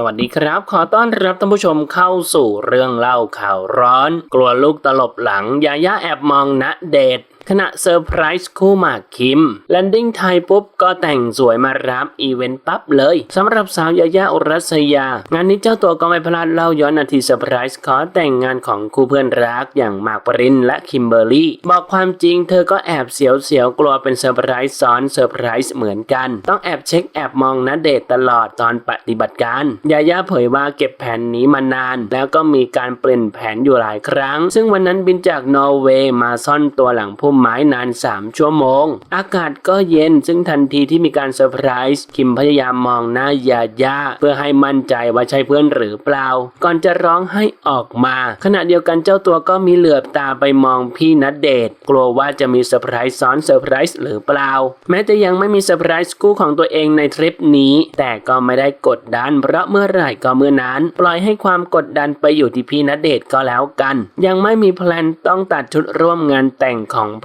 สวัสดีครับ ขอต้อนรับท่านผู้ชมเข้าสู่เรื่องเล่าข่าวร้อน กลัวลูกตลบหลังยายาแอบมองณเดช ขณะเซอร์ไพรส์คู่หมากคิมแลนดิ้งไทยปุ๊บก็แต่งสวยมารับอีเวนต์ปั๊บเลยสำหรับสาวยายาอุรัสยา งานนี้เจ้าตัวก็ไม่พลาดเล่าย้อนนาทีเซอร์ไพรส์ขอแต่งงานของคู่เพื่อนรักอย่างหมากปรินและคิมเบอร์รี่บอกความจริงเธอก็แอบเสียวๆกลัวเป็นเซอร์ไพรส์ซ้อนเซอร์ไพรส์เหมือนกัน ต้องแอบเช็คแอบมองณเดชน์ตลอดตอนปฏิบัติการยาย่าเผยว่าเก็บแผนนี้มานาน แล้วก็มีการเปลี่ยนแผนอยู่หลายครั้ง ซึ่งวันนั้นบินจากนอร์เวย์มาซ่อนตัวหลังพุ่มไม้นาน 3 ชั่วโมง อากาศก็เย็นซึ่งทันทีที่มีการเซอร์ไพรส์คิมพยายามมองหน้ายาย่าเพื่อให้มั่นใจว่าใช่เพื่อนหรือเปล่า ก่อนจะร้องให้ออกมา ขณะเดียวกันเจ้าตัวก็มีเหลือบตาไปมองพี่นัดเดทกลัวว่าจะมีเซอร์ไพรส์ซ้อนเซอร์ไพรส์หรือเปล่า แม้จะยังไม่มีเซอร์ไพรส์คู่ของตัวเองในทริปนี้ แต่ก็ไม่ได้กดดัน เพราะเมื่อไหร่ก็เมื่อนั้น ปล่อยให้ความกดดันไปอยู่ที่พี่นัดเดทก็แล้วกัน ยังไม่มีแพลนต้องตัดชุดร่วมงานแต่งของเ